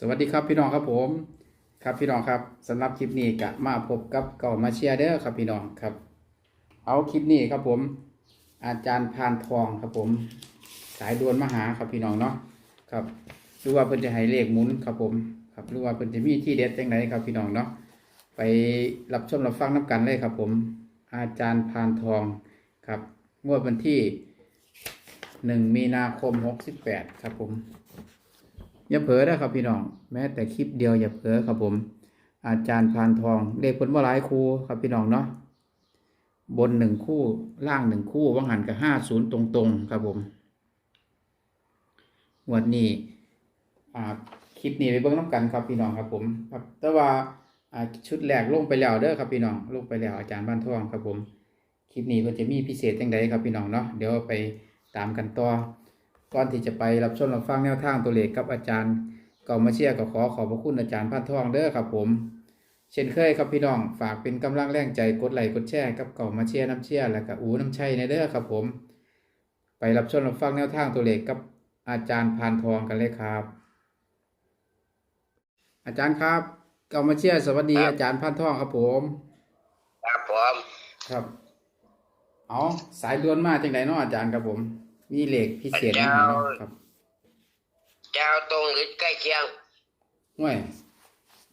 สวัสดีครับพี่น้องครับผม ครับพี่น้องครับสำหรับคลิปนี้ก็มาพบกับเก่ามาเชียร์เด้อครับพี่น้องครับ เอาคลิปนี้ครับผม อาจารย์พานทองครับผม สายด่วนมาหาครับพี่น้องเนาะครับหรือว่าเพิ่นจะให้เลขหมุนครับผมครับหรือว่าเพิ่นจะมีที่เด็ดจังไหนครับพี่น้องเนาะไปรับชมรับฟังน้กันเลยครับผม อาจารย์พานทองครับงวดวันที่หนึ่งมีนาคมหกสิบแปดครับผม อย่าเผลอนะครับพี่น้องแม้แต่คลิปเดียวอย่าเผลอครับผม อาจารย์พานทองเลขผลว่าหลายคู่ครับพี่น้องเนาะบนหนึ่งคู่ล่างหนึ่งคู่ว่างหันกับห้าศูนย์ตรงๆ ครับผมวันนี้คลิปนี้ไปเบิ่งน้ำกันครับพี่น้องครับผม ครับ แต่ว่าชุดแรกลงไปแล้วเด้อครับพี่น้องลงไปแล้วอาจารย์บ้านทองครับผมคลิปนี้ก็จะมีพิเศษจังใดครับพี่น้องเนาะเดี๋ยวไปตามกันต่อ ก่อนที่จะไปรับชมรับฟังแนวทางตัวเลขกับอาจารย์ก็มาเชียร์ก็ขอขอบพระคุณอาจารย์พันทองเด้อครับผม เช่นเคยครับพี่น้องฝากเป็นกำลังแรงใจกดไลค์กดแชร์กับเก่ามาเชียร์น้ำเชียร์และกับอูน้ำชัยในเด้อครับผม ไปรับชมรับฟังแนวทางตัวเลขกับอาจารย์พานทองกันเลยครับ อาจารย์ครับเก่ามาเชียร์สวัสดีครับอาจารย์พันทองครับผมครับผมครับ เอาสายด่วนมาจังไดเนาะอาจารย์ครับผม มีเลขพิเศษมาให้เนาะครับจะเอาตรงหรือใกล้เคียงห่วย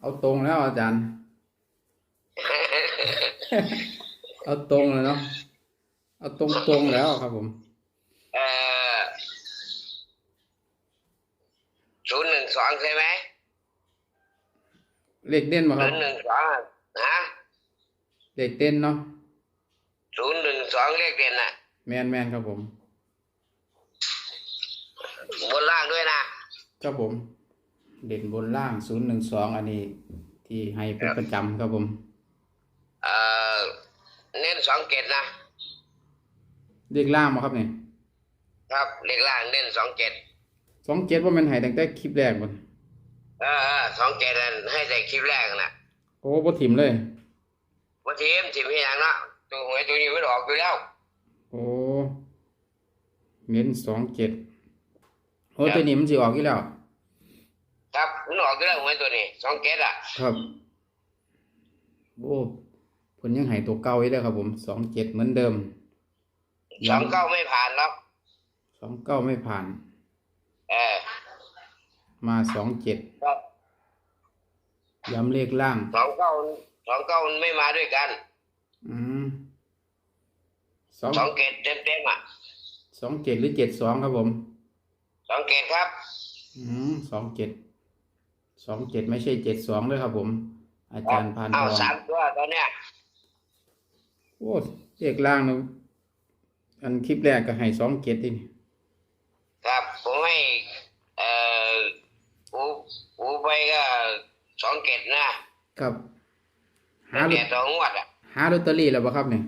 เอาตรงแล้วอาจารย์ เอาตรงเลยเนาะเอาตรงตรงๆแล้วครับผมเอ่อศูนย์หนึ่งสองใช่ไหมเลขเด่นมาคศูรับนย์หนึ่งสองฮะเลขเด่นเนาะศูนย์หนึ่งสองเลขเด่นน่ะ แมนแมนครับผม บนล่างด้วยนะครับผม เด่นบนล่างศูนย์หนึ่งสองอันนี้ ที่ให้เป็นประจำครับผม เอ่อเน้นสองเกตนะเลขล่างมาครับเนี่ยครับเลขล่างเน้นสองเกตสองเจ็ดว่ามันให้ตั้งแต่คลิปแรกมันเออเออสองเกตนั่นให้แต่คลิปแรกน่ะโอ้บ่ถิ่มเลยวันทีมทีมพี่ยังนะตัวหวยตัวนี้มันออกอยู่แล้ว โอ้เน้นสองเจ็ด โอ้ครับตัวนี้มันสิออกอีกแล้ว ครับมันออกอยู่แล้วหวยตัวนี้สองเกตอะ ครับ โอ้ผลยังใหายตัวเก่าอีกแล้วครับ ผมสองเจ็ดเหมือนเดิมสองเก้าไม่ผ่านแล้วสองเก้าไม่ผ่าน เออ มาสองเจ็ดครับย้ำเลขล่างสองเก้าสองเก้ามันไม่มาด้วยกัน อืมสองสองเกตเต็มเต็มๆอะสองเจ็ดหรือเจ็ดสองครับผม สองเกตครับ อืมสองเจ็ดสองเจ็ดไม่ใช่เจ็ดสองด้วยครับผม อาจารย์พานทเอาองสามตัวตอนเนี้ยโอ้เลขล่างนะอันคลิปแรกก็ให้สองเจ็ดนี่ครับ ผมให้เอ่ออูอูไปก็สองเกตนะครับ หาลอเดียตสองงวดอะหาลอตเตอรี่แล้วปะครับเนี่ย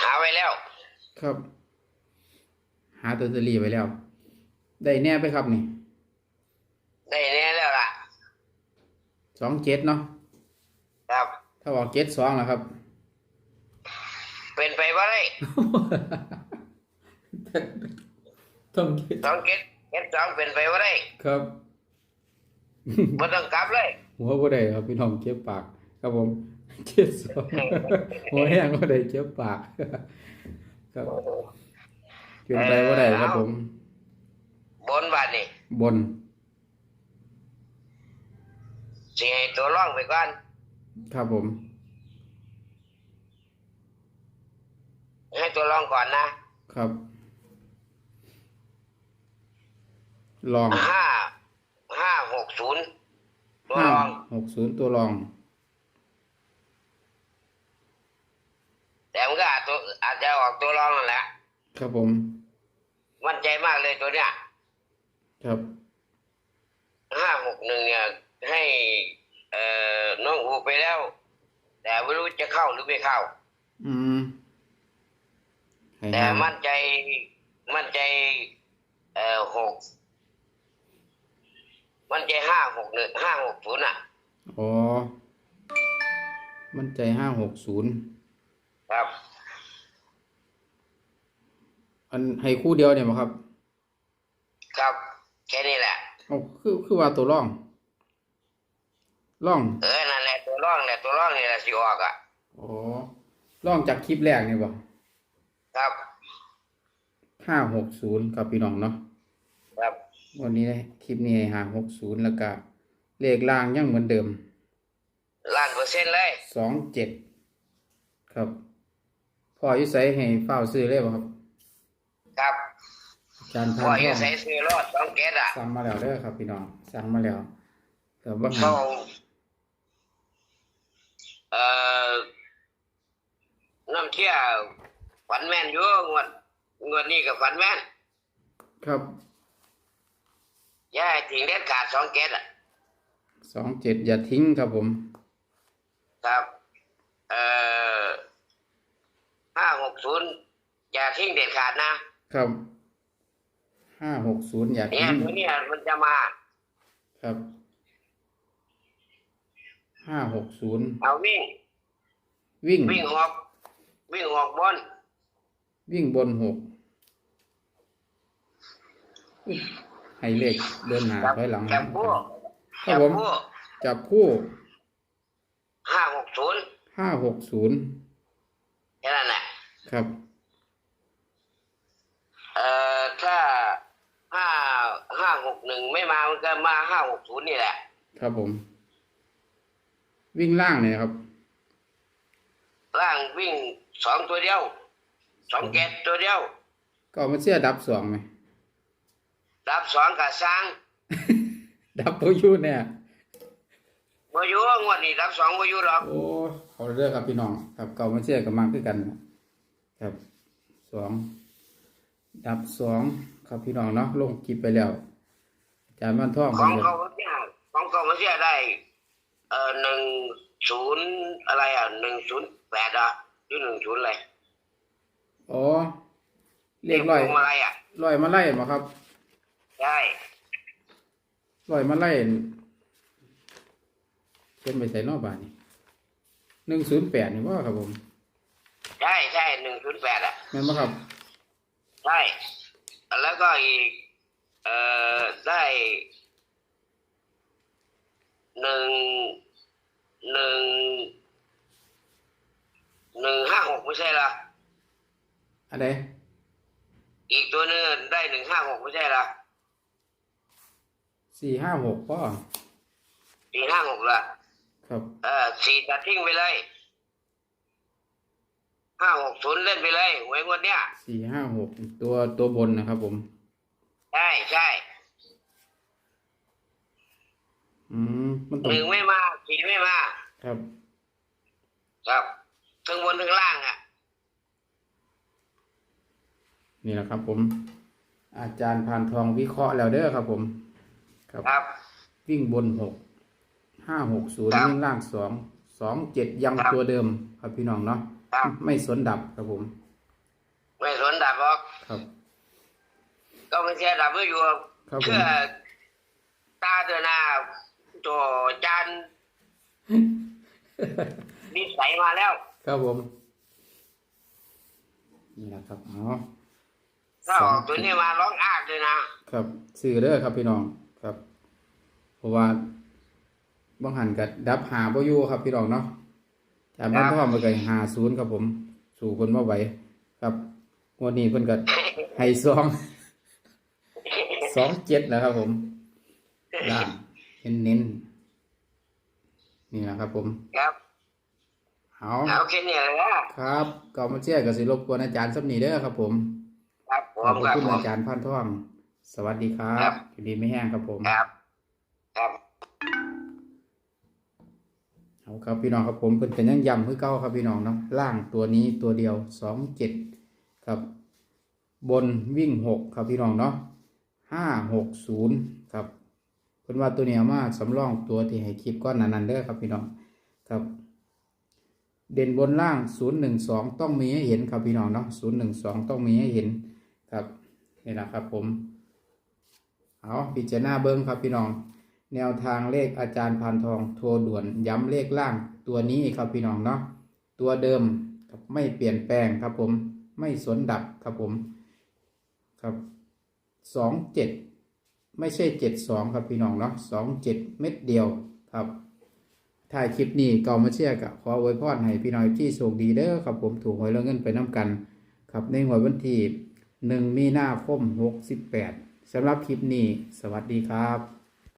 หาไว้แล้ว ครับ หาลอตเตอรี่ไว้แล้ว ได้แน่ไปครับนี่ได้แน่แล้วล่ะสองเจ็ดเนาะครับ ถ้าออกเจ็ดสองแล้วครับ เป็นไปว่าได้ต้องเจ็ดสองเกตเกตสองเป็นไปว่าได้ครับไม่ต้องกลับเลยหัวก็ได้ครับพี่น้องเจ็บปาก ครับผมเจ็ดสองหัวแห้งก็ได้เจ็บปาก ครับ เป็นไปก็ได้ครับผม บนบานนี่บนสิให้ตัวร่องไปก่อน ครับผม ให้ตัวร่องก่อนนะ ครับ ลองห้าห้าหกศูนย์ตัวห้ารอง หกศูนย์ตัวลอง แต่มันก็อาจตัวอาจจะออกตัวรองนั่นแหละ ครับผม มั่นใจมากเลยตัวเนี้ย ครับห้าหกหนึ่งเนี่ย ให้ เอ่อน้องอูไปแล้ว แต่ไม่รู้จะเข้าหรือไม่เข้า อืมให้แต่หามั่นใจ มั่นใจ เอ่อหกมั่นใจห้าหกหนึ่งห้าหกศูนย์อะ อ๋อ มั่นใจห้าหกศูนย์ ครับ อันให้คู่เดียวเนี่ยมั้งครับ ครับแค่นี้แหละเอาคือคือว่าตัวร่องร่องเออนั่นแหละตัวร่องแหละตัวร่องนี่แหละสิออกอะอ๋อร่องจากคลิปแรกนี่บ่ครับห้าหกศูนย์ครับพี่น้องเนาะครับวันนี้คลิปนี้ห้าหกศูนย์แล้วก็เลขล่างยังเหมือนเดิมล้านเปอร์เซ็นต์เลยสองเจ็ดครับพ่ออยุใสให้เฝ้าซื้อเลยบ่ครับครับอา จารย์พันพ่อธุ์อทยู่องใส่ซื้อรอดสองเกตอะสั่งมาแล้วเด้อครับ พี่น้องสั่งมาแล้วเกือบว่าหัเขานเอ่อน้ำเชี่ยฝันแม่นอยู่งวดงวดนี้กับฝันแม่น ครับย่าให้ทิ้งเด็ดขาดสองเกตอะสองเจ็ดอย่าทิ้งครับผม ครับ เอ่อห้าหกศูนย์อย่าทิ้งเด็ดขาดนะ ครับ ห้าหกศูนย์อย่าเนี่ยทิ้งตัวเนี้มันจะมาครับห้าหกศูนย์เอาวิ่ง วิ่ง วิ่งออก วิ่งออกบนวิ่งบนหกอุ๊ยให้เลขเดินหน้าจับถอยหลังจับคู่ครัจับบผมคู่จับคู่ห้าหกศูนย์ห้าหกศูนย์แค่นั้นแหละครับ เอ่อถ้าห้า ห้าหกหนึ่งไม่มามันก็มาห้าหกศูนย์นี่แหละ ครับผม วิ่งล่างเนี่ยครับ ล่างวิ่งสองตัวเดียวสองเกตตัวเดียว ก็เอามาเชื่อดับสองไหมรับสองกับสร้าง ดับตัวอยูเนี่ยบอยู่งวดนี้รับสองบอยู่หรอกโอ้เขาเลือกครับพี่น้อง ครับเก่ามาเชื่อกับมาคือกัน ครับสองดับสองครับพี่น้องเนาะลงคลิปไปแล้วอา จารย์บ้านท่องของพิ่นเขาเนี่ยของเขาเสียได้ เอ่อหนึ่งศูนย์อะไรอะหนึ่งศูนย์แปดอะหรือหนึ่งศูนย์อะไรอ๋อเลขร้อยพวงอะไรอะร้อยมาไล่มาครับใช่ร้อยมาไล่เป็นไปใส่นอกบ้านนี่หนึ่งศูนย์แปดนี่ว่าครับผมใช่ใช่หนึ่งศูนย์แปดอะ แม่นบ่ครับ ใช่ แล้วก็อีก เอ่อได้หนึ่งหนึ่งหนึ่งห้าหกไม่ใช่เหรออันใดอีกตัวหนึงได้หนึ่งห้าหกไม่ใช่เหรอสี่ห้าหกพ่อสี่ห้าหกละครับเออสี่ตัดทิ้งไปเลยห้าหกศูนย์เล่นไปเลยหวยงวดเนี้ยสี่ห้าหกตัวตัวบนนะครับผม ใช่ใช่อืมมันตรหงนึ่งไม่มาสี่ไม่มาครับ ครับทั้งบนทั้งล่างอะ นี่แหละครับ ผม อาจารย์พานทองวิเคราะห์แล้วเด้อครับ ผม ครับ ครับ วิ่งบนหกห้าหกศูนย์ครับวิ่งล่างสองสองเจ็ดยังครับ ตัวเดิม ครับพี่น้องเนาะครับ ไม่สนดับครับผม ไม่สนดับหรอก ครับ ก็ไม่เสียดับก็อยู่ครับผมเชื่อตาเดือนหน้าโจจานนิสัยมาแล้ว ครับผม นี่แหละครับอ๋อถ้าออกตัวนี้มาร้องอ้ากเลยนะครับสื่อเด้อครับพี่น้องครับเพราะว่าบางหันกับดับหาบ่อยู่ครับพี่น้องเนาะจากบ้านท่อมาเกิดหาศูนย์ครับผม สู่คนมาไหวครับงวันนี้เพิ่นก็ให้สอง สองเจ็ดนะครับผมล่างเน้นเน้นๆนี่นะครับผม ครับเอาเอาแค่นี้เลยนะครับก็มาเชื่อกับสิรบกวนอาจารย์สักนีเด้อครับผม ครับผขอบมครับคุณผมอาจารย์พันท่องสวัสดีครัครับบอยู่ดีไม่แห้งครับผมครับครับเอาครับพี่น้องครับผมเพิ่นเป็นยังย้ำคือเก้าครับพี่น้องเนาะล่างตัวนี้ตัวเดียวสองเจ็ดครับ บนวิ่งหกครับพี่น้องเนาะ ห้าหกศูนย์ครับเพิ่นว่าตัวเนี้ยมาสำรองตัวที่ให้คลิปก้อนนั้นๆเด้อครับพี่น้องครับ เด่นบนล่างศูนย์หนึ่งสองต้องมีให้เห็นครับพี่น้องเนาะศูนย์หนึ่งสองต้องมีให้เห็นครับนี่นะครับผมเอาพิจารณาเบิ้งครับพี่น้อง แนวทางเลขอาจารย์พานทองโทรด่วนย้ำเลขล่างตัวนี้ครับพี่น้องเนาะตัวเดิมครับไม่เปลี่ยนแปลงครับผมไม่สนดับครับผมครับ สองเจ็ดไม่ใช่เจ็ดสองครับพี่น้องเนาะสองเจ็ดเม็ดเดียวครับถ่ายคลิปนี้เก่ามาเชื่อกับขออวยพรให้พี่น้อยที่โชคดีเด้อครับผมถูกหวยแล้วเงินไปน้ำกัน ครับในหวยวันที่หนึ่งมีนาคมหกสิบแปดสำหรับคลิปนี้ สวัสดีครับ